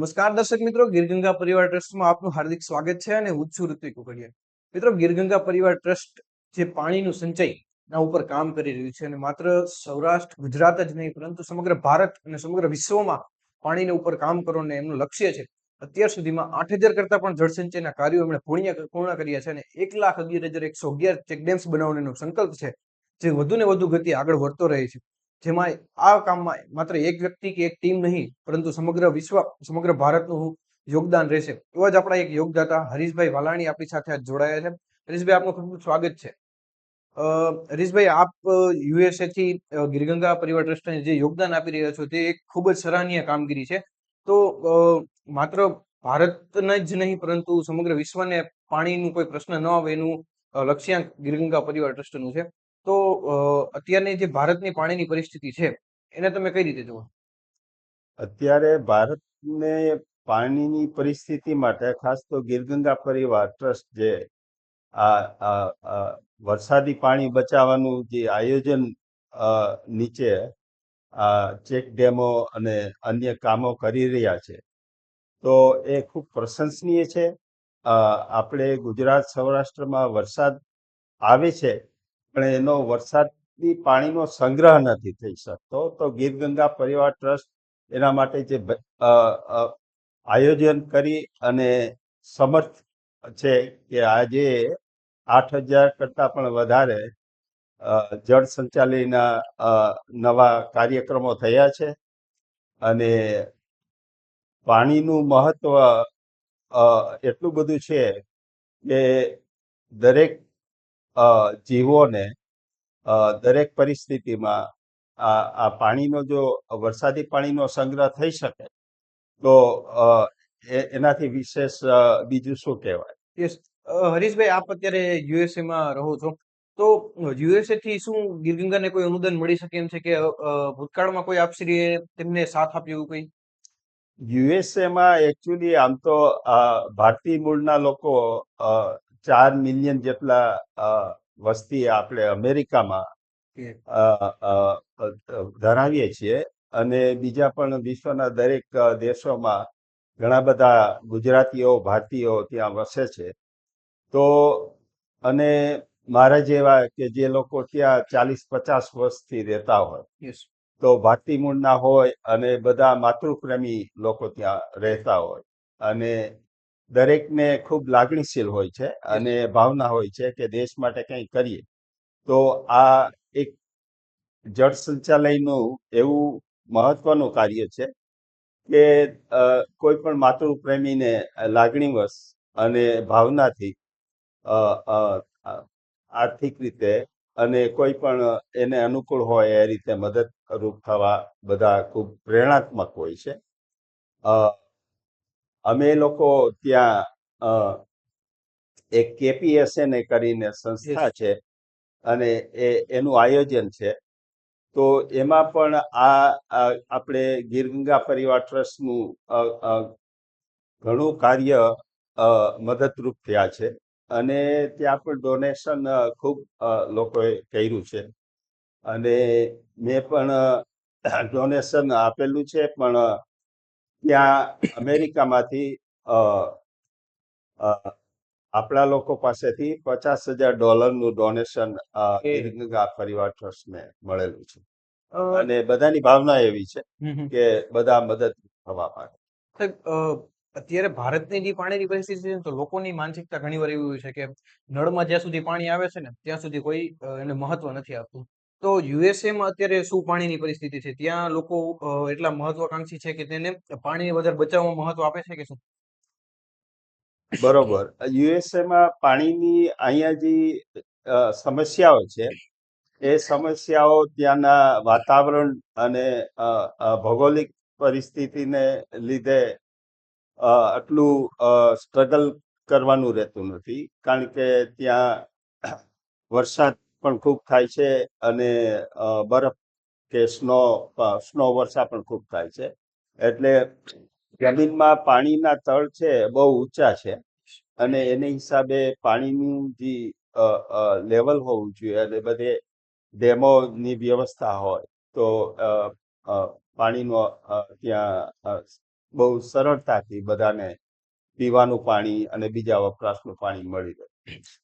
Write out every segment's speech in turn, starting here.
નમસ્કાર દર્શક મિત્રો, ગીરગંગા પરિવાર ટ્રસ્ટમાં આપનું હાર્દિક સ્વાગત છે અને હું છું ઋત્વિક ઉકડિયા મિત્રો, ગીરગંગા પરિવાર ટ્રસ્ટ જે પાણીનું સંચય ના ઉપર કામ કરી રહ્યું છે અને માત્ર સૌરાષ્ટ્ર, ગુજરાત જ નહીં, પરંતુ સમગ્ર ભારત અને સમગ્ર વિશ્વમાં પાણીના ઉપર કામ કરવાનું એમનું લક્ષ્ય છે. અત્યાર સુધીમાં આઠ હજાર કરતા પણ જળસંચયના કાર્યો એમણે પૂર્ણ કર્યા છે અને એક લાખ અગિયાર હજાર એકસો અગિયાર ચેકડેમ્સ બનાવવાનો સંકલ્પ છે, જે વધુ ને વધુ ગતિ આગળ વધતો રહે છે. જેમાં આ કામમાં માત્ર એક વ્યક્તિ કે એક ટીમ નહીં, પરંતુ સમગ્ર વિશ્વ, સમગ્ર ભારતનું યોગદાન રહેશે. એવા જ આપણા એક યોગદાતા હરીશભાઈ વાલાણી આપણી સાથે આજ જોડાયા છે. હરીશભાઈ, આપનું ખૂબ ખૂબ સ્વાગત છે. હરીશભાઈ, આપ યુએસએ થી ગિરગંગા પરિવાર ટ્રસ્ટને જે યોગદાન આપી રહ્યા છો તે એક ખૂબ જ સરાહનીય કામગીરી છે. તો માત્ર ભારતને જ નહીં, પરંતુ સમગ્ર વિશ્વને પાણીનું કોઈ પ્રશ્ન ન આવે એનું લક્ષ્યાંક ગિરગંગા પરિવાર ટ્રસ્ટનું છે. તો અત્યારની જે ભારતની પાણીની પરિસ્થિતિ છે, એને તમે કઈ રીતે જુઓ? અત્યારે ભારતને પાણીની પરિસ્થિતિ માટે, ખાસ તો ગીરગંગા પરિવાર ટ્રસ્ટ જે, આ વરસાદી પાણી બચાવવાનું જે આયોજન નીચે આ ચેક ડેમો અને અન્ય કામો કરી રહ્યા છે. તો એ ખૂબ પ્રશંસનીય છે. આપણે ગુજરાત સૌરાષ્ટ્રમાં વરસાદ આવે છે પણ એનો વરસાદની પાણીનો સંગ્રહ નથી થઈ શકતો. તો ગીરગંગા પરિવાર ટ્રસ્ટ એના માટે જે આયોજન કરી અને સમર્થ છે કે આજે આઠ હજાર કરતાં પણ વધારે જળ સંચાલનના નવા કાર્યક્રમો થયા છે. અને પાણીનું મહત્વ એટલું બધું છે કે દરેક જીવોને દરેક પરિસ્થિતિમાં આ આ પાણીનો જો વરસાદી પાણીનો સંગ્રહ થઈ શકે તો એનાથી વિશેષ બીજું શું કહેવાય? યસ હરીશભાઈ આપ અત્યારે યુએસએ માં રહો છો તો યુએસએ થી શું ગિરગંગાને કોઈ અનુદાન મળી શકે એમ છે કે ભૂતકાળમાં કોઈ આપશ્રીએ તેમને સાથ આપ્યો એવું કોઈ? યુએસએમાં એકચ્યુઅલી આમ તો ભારતીય મૂળના લોકો ચાર મિલિયન જેટલા વસ્તી આપણે અમેરિકામાં ધરાવીએ છીએ અને બીજા પણ વિશ્વના દરેક દેશોમાં ઘણા બધા ગુજરાતીઓ ભારતીયો ત્યાં વસે છે. તો અને મારા જેવા કે જે લોકો ત્યાં ચાલીસ પચાસ વર્ષથી રહેતા હોય તો ભારતીય મૂળના હોય અને બધા માતૃપ્રેમી લોકો ત્યાં રહેતા હોય. અને દરેકને ખૂબ લાગણીશીલ હોય છે અને ભાવના હોય છે કે દેશ માટે કંઈ કરીએ. તો આ એક જળ સંચાલયનું એવું મહત્વનું કાર્ય છે કે કોઈ પણ માતૃપ્રેમીને લાગણીવશ અને ભાવનાથી આર્થિક રીતે અને કોઈ પણ એને અનુકૂળ હોય એ રીતે મદદરૂપ થવા બધા ખૂબ પ્રેરણાત્મક હોય છે. અમે લોકો ત્યાં એક કેપીએસએન કરીને સંસ્થા છે અને એ એનું આયોજન છે. તો એમાં પણ આ આપણે ગીરગંગા પરિવાર ટ્રસ્ટનું ઘણું કાર્ય મદદરૂપ થયા છે અને ત્યાં પણ ડોનેશન ખૂબ લોકોએ કર્યું છે. અને મેં પણ ડોનેશન આપેલું છે પણ ત્યાં અમેરિકામાંથી આપણા લોકો પાસેથી પચાસ હજાર ડોલરનું ડોનેશન એ. પરિવાર ટ્રસ્ટને મળેલું છે અને બધાની ભાવના એવી છે. કે બધા મદદ થવા માંગે અત્યારે ભારતની જે પાણીની પરિસ્થિતિ છે તો લોકોની માનસિકતા ઘણી વાર એવી હોય છે કે નળમાં જ્યાં સુધી પાણી આવે છે ને ત્યાં સુધી કોઈ એને મહત્વ નથી આપતું તો યુએસએ માં અત્યારે શું પાણીની પરિસ્થિતિ છે? ત્યાં લોકો એટલા મહત્વાકાંક્ષી છે કે તેને પાણી વધારે બચાવવામાં મહત્વ આપે છે કે શું? બરોબર. યુએસએમાં પાણીની અહીંયા જે સમસ્યાઓ છે, એ સમસ્યાઓ ત્યાંના વાતાવરણ અને ભૌગોલિક પરિસ્થિતિને લીધે આટલું સ્ટ્રગલ કરવાનું રહેતું નથી. કારણ કે ત્યાં વરસાદ પણ ખૂબ થાય છે અને બરફ કે સ્નો સ્નો વર્ષા પણ ખૂબ થાય છે. એટલે જમીનમાં પાણીના તળ છે બહુ ઊંચા છે અને એને હિસાબે પાણીનું જે લેવલ હોવું જોઈએ અને બધે ડેમોની વ્યવસ્થા હોય તો પાણીનો ત્યાં બહુ સરળતાથી બધાને પીવાનું પાણી અને બીજા વપરાશનું પાણી મળી રહે.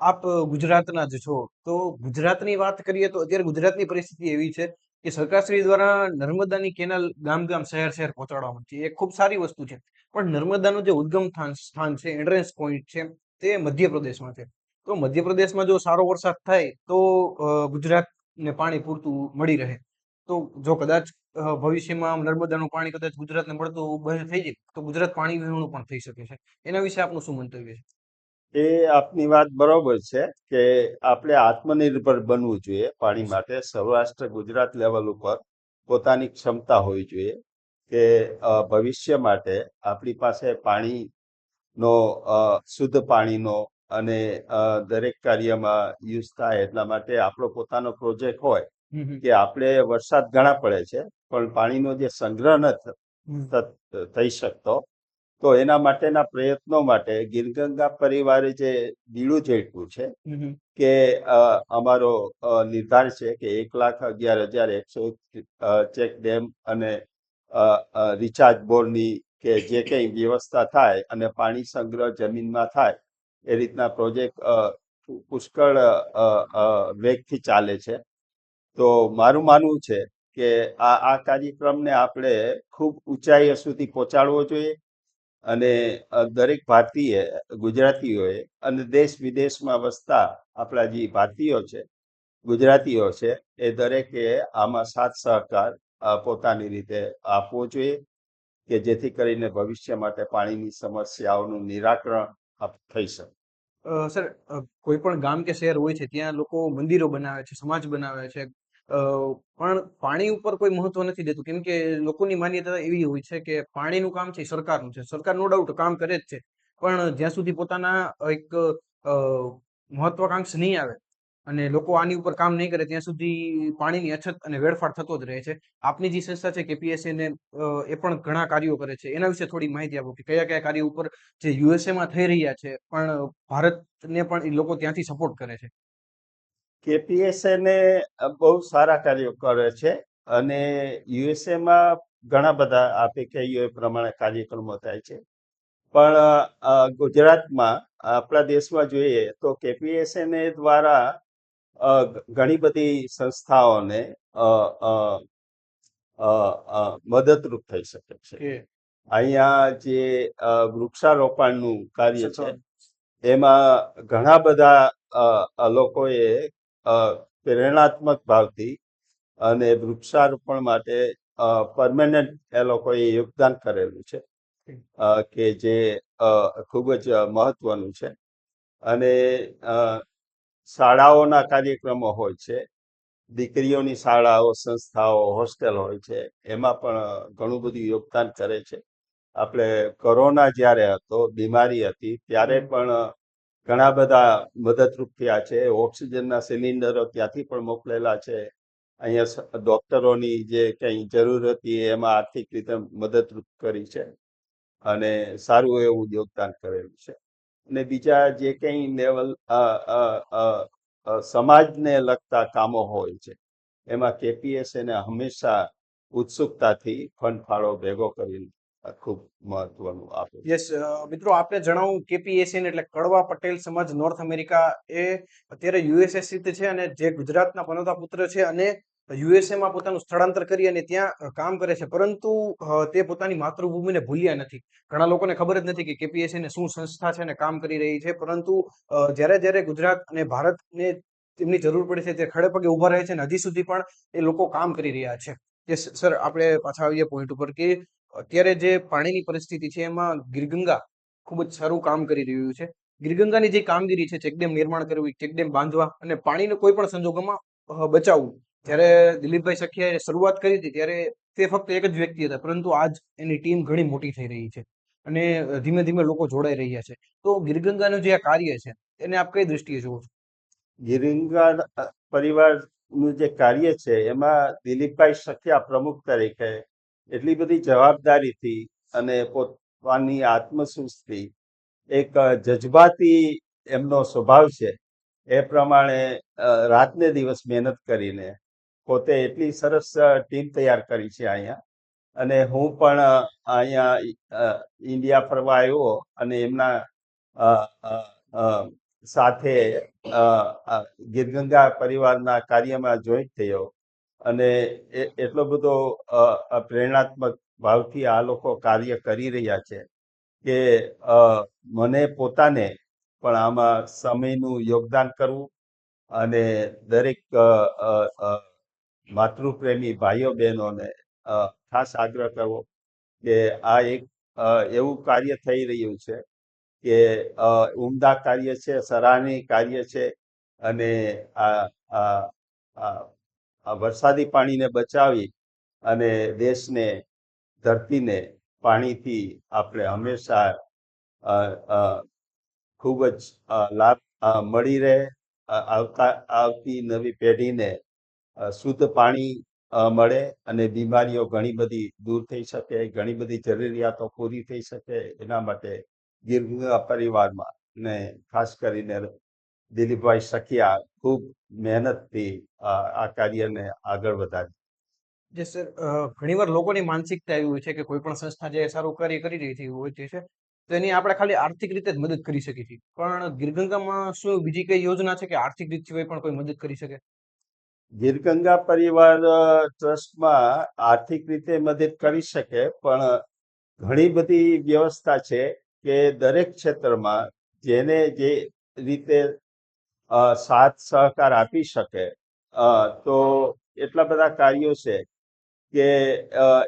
આપ ગુજરાતના જ છો. તો ગુજરાતની વાત કરીએ તો અત્યારે ગુજરાતની પરિસ્થિતિ એવી છે કે સરકારશ્રી દ્વારા નર્મદાની કેનાલ ગામ ગામ શહેર શહેર પહોંચાડવામાં છે. એ ખૂબ સારી વસ્તુ છે. પણ નર્મદાનું જે ઉદ્ગમ સ્થાન છે એન્ટ્રન્સ પોઈન્ટ છે, તે મધ્યપ્રદેશમાં છે. તો મધ્યપ્રદેશમાં જો સારો વરસાદ થાય તો ગુજરાતને પાણી પૂરતું મળી રહે. તો જો કદાચ ભવિષ્યમાં નર્મદાનું પાણી કદાચ ગુજરાતને મળતું બંધ થઈ જાય તો ગુજરાત પાણી વિહોણું પણ થઈ શકે છે. એના વિશે આપનું શું મંતવ્ય છે? એ આપની વાત બરોબર છે કે આપણે આત્મનિર્ભર બનવું જોઈએ પાણી માટે સૌરાષ્ટ્ર ગુજરાત લેવલ ઉપર પોતાની ક્ષમતા હોવી જોઈએ કે ભવિષ્ય માટે આપણી પાસે પાણીનો શુદ્ધ પાણીનો અને દરેક કાર્યમાં યુઝ થાય એટલા માટે આપણો પોતાનો પ્રોજેક્ટ હોય. કે આપણે વરસાદ ઘણા પડે છે પણ પાણીનો જે સંગ્રહ ન થ- હમ. થ- થઈ શકતો તો એના માટેના પ્રયત્નો માટે ગીરગંગા પરિવારે જે બીડું ઝડપ્યું છે. કે અમારો નિર્ધાર છે કે એક લાખ અગિયાર હજાર એકસો ચેક ડેમ અને રિચાર્જ બોરની કે જે કંઈ વ્યવસ્થા થાય અને પાણી સંગ્રહ જમીનમાં થાય એ રીતના પ્રોજેક્ટ પુષ્કળ વેગથી ચાલે છે તો મારું માનવું છે કે આ આ કાર્યક્રમને આપણે ખૂબ ઊંચાઈઓ સુધી પહોંચાડવો જોઈએ અને દરેક ભારતીય, ગુજરાતીઓએ અને દેશ વિદેશમાં વસતા આપણા જે ભારતીયો છે, ગુજરાતીઓ છે, એ દરેકે આમાં સાથ સહકાર પોતાની રીતે આપવો જોઈએ કે જેથી કરીને ભવિષ્ય માટે પાણીની સમસ્યાઓનું નિરાકરણ થઈ શકે. સર કોઈ પણ ગામ કે શહેર હોય છે, ત્યાં લોકો મંદિરો બનાવે છે, સમાજ બનાવે છે પણ પાણી ઉપર કોઈ મહત્વ નથી દેતું. કેમ કે લોકોની માન્યતા એવી હોય છે કે પાણીનું કામ છે, સરકારનું છે. સરકાર નો ડાઉટ કામ કરે જ છે. પણ જ્યાં સુધી પોતાના એક મહત્વાકાંક્ષ નહીં આવે અને લોકો આની ઉપર કામ નહીં કરે, ત્યાં સુધી પાણીની અછત અને વેડફાટ થતો જ રહે છે. આપની જે સંસ્થા છે કેપીએસસી ને એ પણ ઘણા કાર્યો કરે છે. એના વિશે થોડી માહિતી આપો કે કયા કયા કાર્યો ઉપર જે યુએસએમાં થઈ રહ્યા છે, પણ ભારતને પણ એ લોકો ત્યાંથી સપોર્ટ કરે છે. કેપીએસએને બહુ સારા કાર્યો કરે છે અને યુએસએમાં ઘણા બધા આપે પ્રમાણે કાર્યક્રમો થાય છે. પણ ગુજરાતમાં આપણા દેશમાં જોઈએ તો કેપીએસએને દ્વારા ઘણી બધી સંસ્થાઓને મદદરૂપ થઈ શકે છે. અહીંયા જે વૃક્ષારોપણનું કાર્ય છે એમાં ઘણા બધા લોકોએ પ્રેરણાત્મક ભાવથી અને વૃક્ષારોપણ માટે પરમેનન્ટ એ લોકોએ યોગદાન કરેલું છે. કે જે ખૂબ જ મહત્વનું છે. અને શાળાઓના કાર્યક્રમો હોય છે. દીકરીઓની શાળાઓ સંસ્થાઓ હોસ્ટેલ હોય છે. એમાં પણ ઘણું બધું યોગદાન કરે છે. આપણે કોરોના જ્યારે હતો બીમારી હતી ત્યારે પણ ઘણા બધા મદદરૂપ થયા છે. ઓક્સિજનના સિલિન્ડરો ત્યાંથી પણ મોકલેલા છે. અહીંયા ડોક્ટરોની જે કંઈ જરૂર હતી એમાં આર્થિક રીતે મદદરૂપ કરી છે અને સારું એવું યોગદાન કરેલું છે. અને બીજા જે કંઈ લેવલ સમાજને લગતા કામો હોય છે, એમાં કેપીએસ એને હંમેશા ઉત્સુકતાથી ફંડ ફાળો ભેગો કરીને ખૂબ મહત્વનું આપે યસ મિત્રો, આપને જણાવું કેપીએસએન એટલે કડવા પટેલ સમાજ નોર્થ અમેરિકા એ અત્યારે યુએસએ સ્થિત છે અને જે ગુજરાતના પનોતા પુત્ર છે અને યુએસએમાં પોતાનું સ્થળાંતર કરી અને ત્યાં કામ કરે છે. પરંતુ તે પોતાની માતૃભૂમિને ભૂલ્યા નથી. ઘણા લોકોને ખબર જ નથી કે કેપીએસએન શું સંસ્થા છે અને કામ કરી રહી છે. પરંતુ જ્યારે જ્યારે ગુજરાત અને ભારતને તેમની જરૂર પડે છે, તે ખડે પગે ઊભા રહે છે અને હજી સુધી પણ એ લોકો કામ કરી રહ્યા છે. યસ સર આપણે પાછા આવીએ પોઈન્ટ ઉપર કે અત્યારે જે પાણીની પરિસ્થિતિ છે, એમાં ગીરગંગા ખૂબ જ સારું કામ કરી રહ્યું છે. ગીરગંગાની જે કામગીરી છે, ચેકડેમ નિર્માણ કરવી, ચેકડેમ બાંધવા અને પાણીને કોઈ પણ સંજોગોમાં બચાવવું. જ્યારે દિલીપભાઈ સખિયાએ શરૂઆત કરી હતી, ત્યારે તે ફક્ત એક જ વ્યક્તિ હતા, પરંતુ આજ એની ટીમ ઘણી મોટી થઈ રહી છે અને ધીમે ધીમે લોકો જોડાઈ રહ્યા છે. તો ગીરગંગાનું જે આ કાર્ય છે એને આપ કઈ દ્રષ્ટિએ જુઓ છો? ગીરગંગા પરિવારનું જે કાર્ય છે, એમાં દિલીપભાઈ સખિયા પ્રમુખ તરીકે એટલી બધી જવાબદારીથી અને પોતાની આત્મસુસ્તી એક જજબાતી એમનો સ્વભાવ છે. એ પ્રમાણે રાતને દિવસ મહેનત કરીને પોતે એટલી સરસ ટીમ તૈયાર કરી છે અહીંયા. અને હું પણ અહીંયા ઇન્ડિયા ફરવા આવ્યો અને એમના સાથે ગીરગંગા પરિવારના કાર્યમાં જોઈન્ટ થયો. અને એટલો બધો પ્રેરણાત્મક ભાવથી આ લોકો કાર્ય કરી રહ્યા છે કે મને પોતાને પણ આમાં સમયનું યોગદાન કરવું અને દરેક માતૃપ્રેમી ભાઈઓ બહેનોને ખાસ આગ્રહ કરવો કે આ એક એવું કાર્ય થઈ રહ્યું છે કે ઉમદા કાર્ય છે, સરાહનીય કાર્ય છે અને આ આ વરસાદી પાણીને બચાવી અને દેશને, ધરતીને પાણીથી આપણે હંમેશા ખૂબ જ લાભ મળી રહે આવતા, આવતી નવી પેઢીને શુદ્ધ પાણી મળે અને બીમારીઓ ઘણી બધી દૂર થઈ શકે, ઘણી બધી જરૂરિયાતો પૂરી થઈ શકે એના માટે ગીર પરિવારમાં ને ખાસ કરીને દિલીપભાઈ સખિયા ખૂબ મહેનતથી આ કાર્યને આગળ વધારી જે સર ઘણીવાર લોકોની માનસિકતા એવી હોય છે કે કોઈ પણ સંસ્થા જે સારું કાર્ય કરી રહી હોય છે તો એની આપણે ખાલી આર્થિક રીતે જ મદદ કરી શકીએ છીએ. પણ ગીરગંગામાં શું બીજી કઈ યોજના છે કે આર્થિક રીતથી પણ કોઈ મદદ કરી શકે? ગીરગંગા પરિવાર ટ્રસ્ટમાં આર્થિક રીતે મદદ કરી શકે પણ ઘણી બધી વ્યવસ્થા છે કે દરેક ક્ષેત્રમાં જેને જે રીતે સાથ સહકાર આપી શકે. તો એટલા બધા કાર્યો છે કે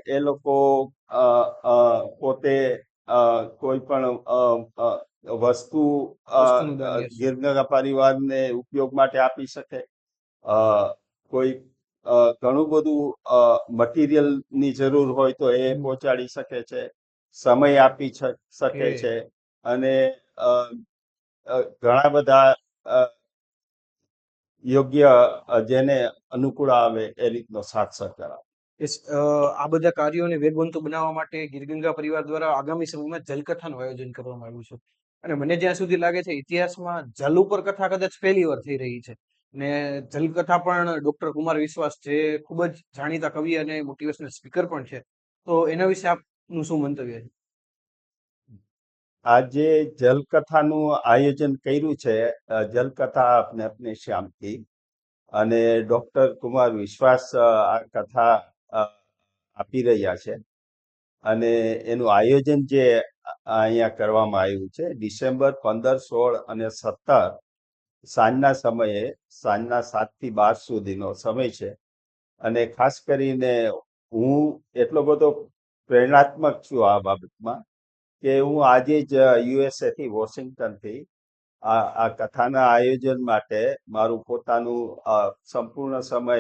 એ લોકો પોતે કોઈ પણ વસ્તુ yes. પરિવારને ઉપયોગ માટે આપી શકે. અ, કોઈ ઘણું બધું મટીરિયલની જરૂર હોય તો એ પહોંચાડી શકે છે સમય આપી શકે છે અને ઘણા બધા યોગ્ય જેને અનુકૂળ આવે એ રીતનો સાથ સહકાર આ બધા કાર્યોને વેગવંતુ બનાવવા માટે ગીરગંગા પરિવાર દ્વારા આગામી સમયમાં જલકથાનું આયોજન કરવામાં આવ્યું છે. અને મને જ્યાં સુધી લાગે છે ઇતિહાસમાં જલ ઉપર કથા કદાચ પહેલી વાર થઈ રહી છે. ને જલકથા પણ ડોક્ટર કુમાર વિશ્વાસ જે ખૂબ જ જાણીતા કવિ અને મોટિવેશનલ સ્પીકર પણ છે. તો એના વિશે આપનું શું મંતવ્ય છે? આજે જલકથાનું આયોજન કર્યું છે. જલકથા આપને અપને શ્યામથી. અને ડૉક્ટર કુમાર વિશ્વાસ આ કથા આપી રહ્યા છે. અને એનું આયોજન જે અહીંયા કરવામાં આવ્યું છે, ડિસેમ્બર પંદર, સોળ અને સત્તર સાંજના સમયે, સાંજના સાતથી બાર સુધીનો સમય છે. અને ખાસ કરીને હું એટલો બધો પ્રેરણાત્મક છું આ બાબતમાં. કે હું આજે જ યુએસએ થી વોશિંગ્ટનથી આ આ કથાના આયોજન માટે મારું પોતાનું સંપૂર્ણ સમય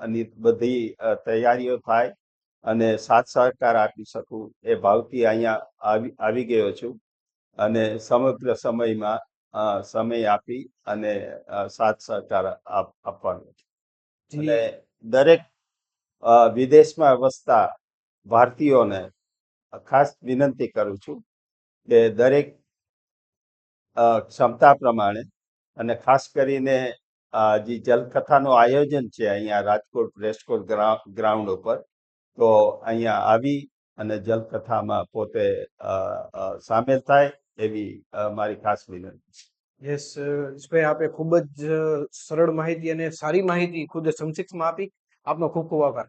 અને બધી તૈયારીઓ થાય અને સાથ સહકાર આપી શકું એ ભાવથી અહીંયા આવી ગયો છું. અને સમગ્ર સમયમાં સમય આપી અને સાથ સહકાર આપ- આપવાનો છે. અને દરેક વિદેશમાં વસતા ભારતીયોને ખાસ વિનંતી કરું છું કે દરેક ક્ષમતા પ્રમાણે અને ખાસ કરીને જે જલકથાનું આયોજન છે અહીંયા રાજકોટ રેસકોર્સ ગ્રાઉન્ડ ઉપર, તો અહીંયા આવી અને જલકથામાં પોતે સામેલ થાય એવી મારી ખાસ વિનંતી છે. યસ ભાઈ આપે ખૂબ જ સરળ માહિતી અને સારી માહિતી ખુદ સમક્ષમાં આપી. આપનો ખૂબ ખૂબ આભાર.